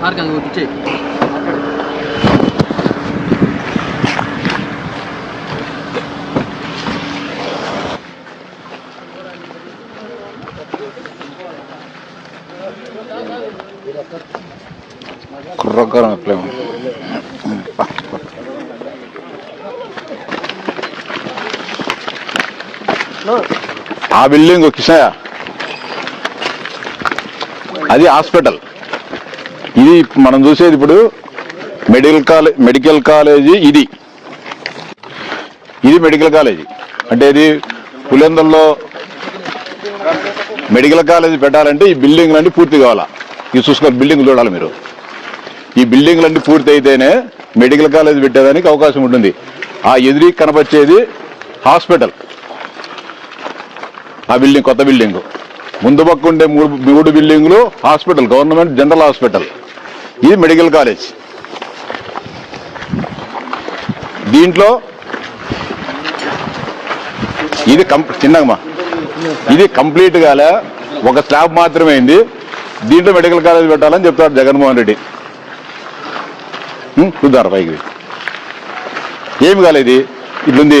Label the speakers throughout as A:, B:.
A: Sir అది ఒకటి ఇచ్చేయి
B: ఆ బిల్డింగ్ కిషయ అది హాస్పిటల్. ఇది మనం చూసేది ఇప్పుడు మెడికల్ కాలేజ్ మెడికల్ కాలేజీ ఇది. ఇది మెడికల్ కాలేజీ. అంటే ఇది పులిందల్లో మెడికల్ కాలేజీ పెట్టాలంటే ఈ బిల్డింగ్లన్నీ పూర్తి కావాలా. ఇది చూసుకొని బిల్డింగ్ చూడాలి మీరు. ఈ బిల్డింగ్లన్నీ పూర్తి అయితేనే మెడికల్ కాలేజ్ పెట్టేదానికి అవకాశం ఉంటుంది. ఆ ఎదురికి కనపచ్చేది హాస్పిటల్. ఆ బిల్డింగ్ కొత్త బిల్డింగ్. ముందు పక్క ఉండే మూడు మూడు బిల్డింగ్లు హాస్పిటల్ గవర్నమెంట్ జనరల్ హాస్పిటల్. ఇది మెడికల్ కాలేజ్. దీంట్లో ఇది కం చిన్నగమ్మా ఇది కంప్లీట్ కాలే. ఒక స్లాబ్ మాత్రమే అయింది. దీంట్లో మెడికల్ కాలేజ్ పెట్టాలని చెప్తారు జగన్మోహన్ రెడ్డి. చూద్దారు పైకి. ఏమి కాలేదు ఇట్లుంది.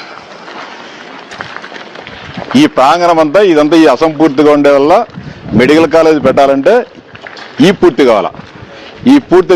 B: ఈ ప్రాంగణం అంతా ఇదంతా ఈ అసంపూర్తిగా ఉండే వల్ల మెడికల్ కాలేజ్ పెట్టాలంటే ఈ పూర్తి కావాలా. ఈ పూర్తి